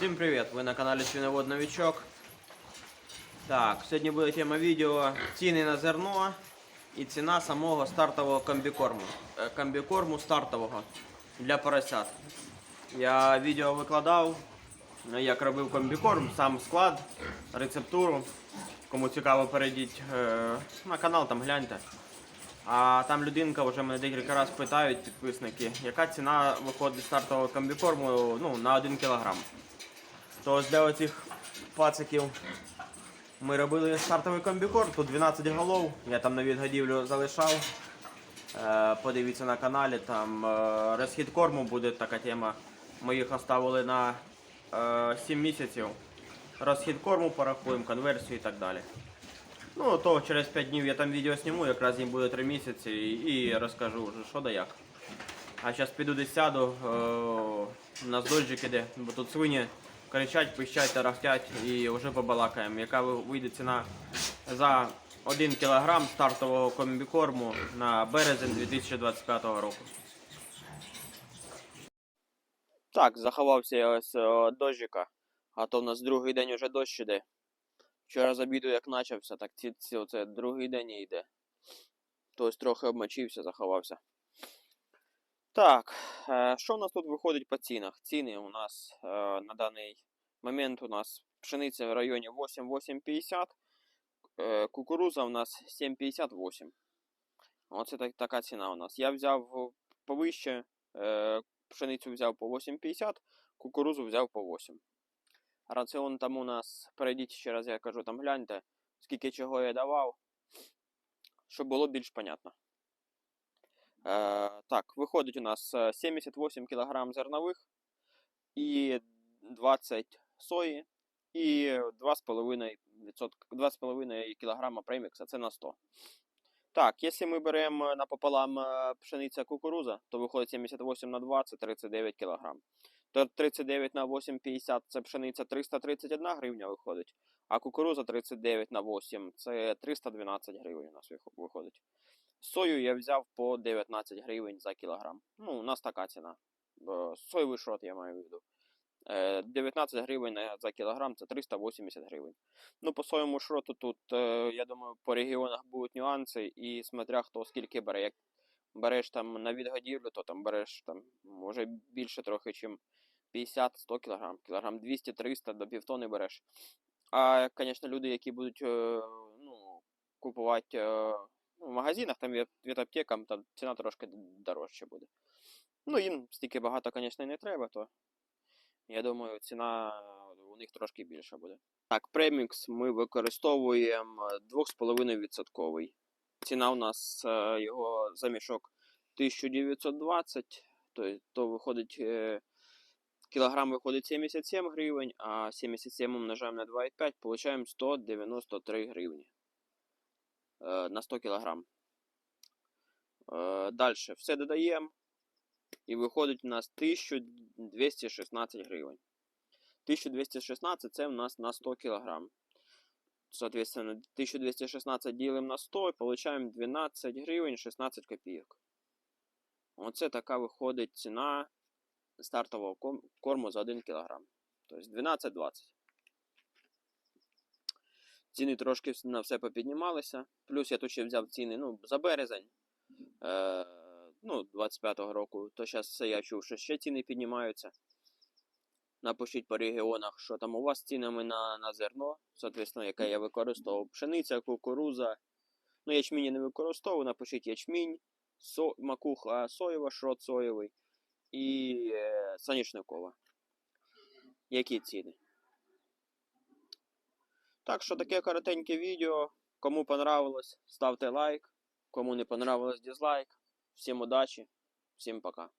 Всім привіт! Ви на каналі Свиновод Новичок. Так, сьогодні буде тема відео ціни на зерно і ціна самого стартового комбікорму. Е, Комбікорму стартового для поросят. Я відео викладав, е, як робив комбікорм, сам склад, рецептуру. Кому цікаво, перейдіть е, на канал, там гляньте. А там людинка вже мене декілька разів питають, підписники, яка ціна виходить стартового комбікорму ну, на 1 кг. То ось для оцих пациків ми робили стартовий комбікорм, тут 12 голов, я там на відгодівлю залишав. Е, Подивіться на каналі, там е, розхід корму буде така тема. Ми їх оставили на е, 7 місяців. Розхід корму порахуємо, конверсію і так далі. Ну, то через 5 днів я там відео зніму, якраз їм буде 3 місяці і, розкажу вже що да як. А зараз піду десь сяду, е, на дощик іде, бо тут свині кричать, пищать, тарахтять і вже побалакаємо. Яка вийде ціна за 1 кг стартового комбікорму на березень 2025 року. Так, заховався я ось дощика, а то в нас другий день уже дощ іде. Вчора з обіду як почався, так ці, ці, оце другий день і йде. Тобто трохи обмочився, заховався. Так, що у нас тут виходить по цінах? Ціни у нас е, на даний момент у нас пшениця в районі 8-8,50, е, кукуруза у нас 7,58. Оце так, така ціна у нас. Я взяв повище, пшеницю взяв по 8,50, кукурузу взяв по 8. Раціон там у нас, перейдіть ще раз, я кажу, там гляньте, скільки чого я давав, щоб було більш понятно. Е, так, виходить у нас е, 78 кг зернових і 20 сої і 2,5%, 2,5 кг премікса, це на 100. Так, якщо ми беремо напополам е, пшениця кукуруза, то виходить 78 на 2, це 39 кг. То 39 на 8,50 це пшениця 331 гривня виходить, а кукуруза 39 на 8 це 312 гривень у нас виходить. Сою я взяв по 19 гривень за кілограм. Ну, у нас така ціна. Соєвий шрот я маю в виду. Е, 19 гривень за кілограм це 380 гривень. Ну, по соєвому шроту тут, е, я думаю, по регіонах будуть нюанси, і смотря хто скільки бере. Як береш там на відгодівлю, то там береш там, може більше трохи, чим 50-100 кілограм. Кілограм 200-300 до півтони береш. А, звісно, люди, які будуть е, ну, купувати е, в магазинах, там від, аптекам, там ціна трошки дорожча буде. Ну, їм стільки багато, звісно, не треба, то я думаю, ціна у них трошки більша буде. Так, премікс ми використовуємо 2,5%. Ціна у нас е, його за мішок 1920, то, то виходить. Е, Кілограм виходить 77 гривень, а 77 умножаємо на 2,5, получаємо 193 гривні на 100 кілограм. Е, Далі все додаємо. І виходить у нас 1216 гривень. 1216 це у нас на 100 кілограм. Соответственно, 1216 ділимо на 100 і получаємо 12 гривень 16 копійок. Оце така виходить ціна стартового корму за 1 кг. Тобто 12-20. Ціни трошки на все попіднімалися. Плюс я тут ще взяв ціни ну, за березень е, ну, 25-го року. То зараз це я чув, що ще ціни піднімаються. Напишіть по регіонах, що там у вас з цінами на, на зерно, соответственно, яке я використовував. Пшениця, кукуруза. Ну, ячмінь я не використовую, напишіть ячмінь, со, макуха соєва, шрот соєвий і е, соняшникова. Які ціни? Так що таке коротеньке відео. Кому понравилось, ставте лайк. Кому не понравилось, дизлайк. Всім удачі, всім пока.